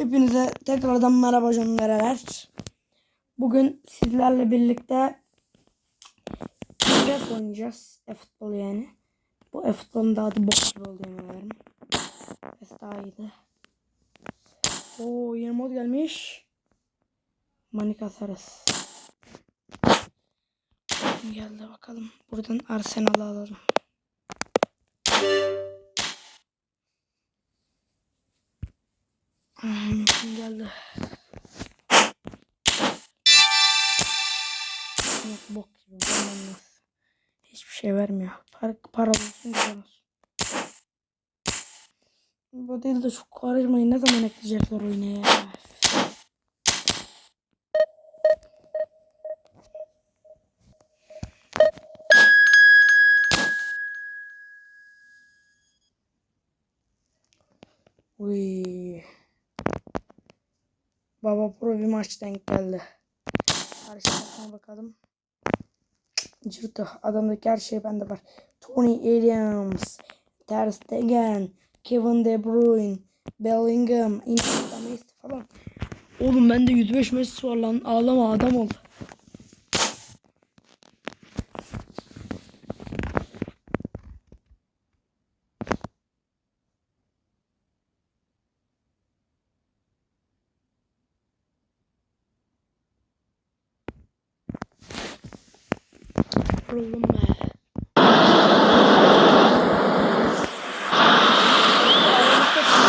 Hepinize tekrardan merhaba canlar. Bugün sizlerle birlikte PES oynayacağız. E-futbol yani. Bu e-futbolun da adı bok gibi oldu yemin. PES daha iyiydi. Oo yeni mod gelmiş. Manik atarız. Geldi bakalım. Buradan Arsenal'ı alalım. Kim geldi? Yok bok gibi olmaz. Hiçbir şey vermiyor. Para, para olsun güzel. Bu değil de şu karışmayı ne zaman ekleyecekler oyuna ya? Uy. Baba Pro bir maç denk geldi. Karşılaşmaya bakalım. Cırtı. Adamdaki her şey bende var. Tony Williams, Ter Stegen, Kevin De Bruyne, Bellingham, Iniesta, Messi falan. Oğlum bende 105 Messi var lan. Ağlama adam ol. Be.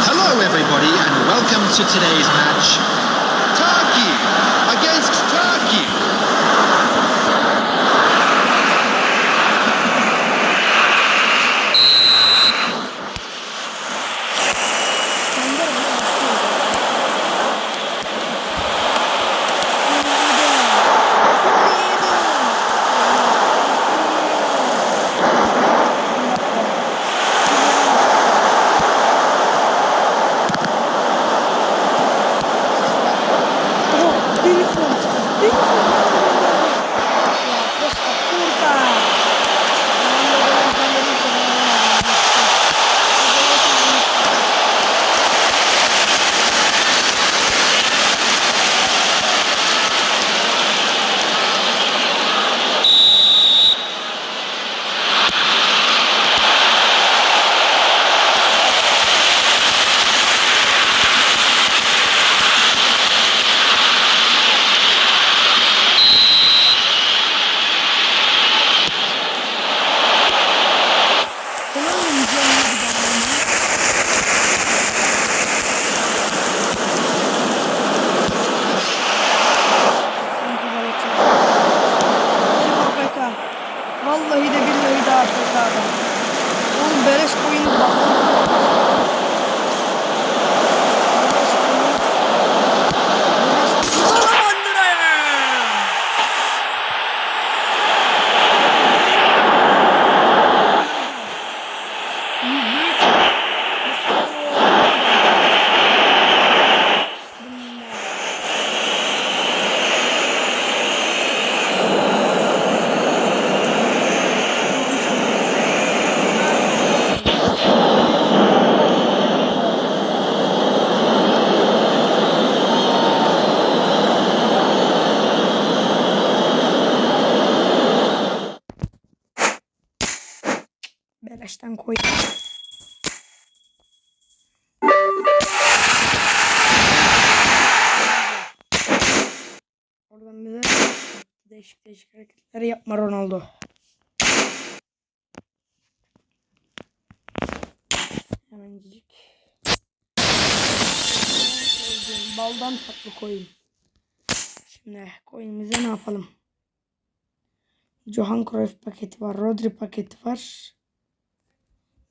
Hello, everybody, and welcome to today's match. Değişik değişik hareketler yapma Ronaldo. Hemencik. Baldan tatlı koyun. Şimdi koyunumuza ne yapalım? Johan Cruyff paketi var. Rodri paketi var.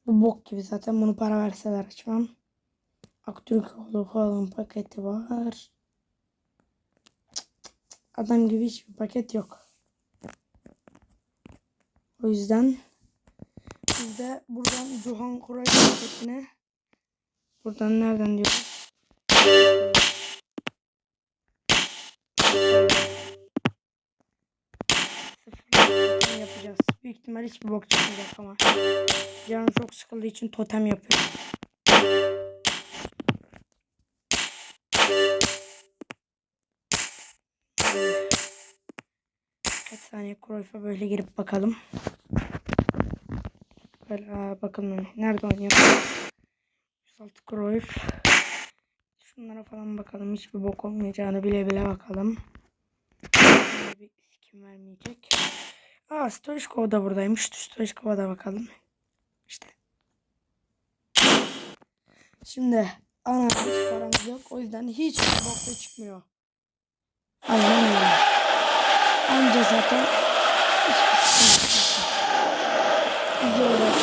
Bu bok gibi zaten bunu para verseler açmam. Aktürkoğlu falan paketi var. Adam gibi hiçbir paket yok. O yüzden biz de buradan Johan Cruyff paketine buradan nereden diyor? Sıfır yapacağız. Büyük ihtimal hiçbir bok çıkmayacak ama. Canım çok sıkıldığı için totem yapıyorum. Saniye Cruyff'a böyle girip bakalım. Böyle aa, bakalım nerede oynuyor? 106 Cruyff. Şunlara falan bakalım. Hiçbir bok olmayacağını bile bile bakalım. Böyle bir sikim vermeyecek. Aa Stoichkov da buradaymış. Stoichkov'a da bakalım. İşte. Şimdi ana hiç paramız yok. O yüzden hiç bok da çıkmıyor. Aynen öyle. Anca zaten. Güzel olacak.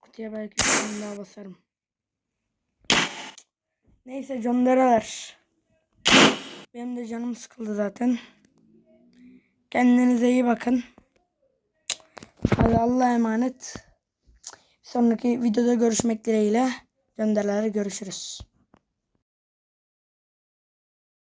Kutuya belki bir daha basarım. Neyse gönderiler. Benim de canım sıkıldı zaten. Kendinize iyi bakın. Hadi Allah'a emanet. Sonraki videoda görüşmek dileğiyle. Gönderiler görüşürüz.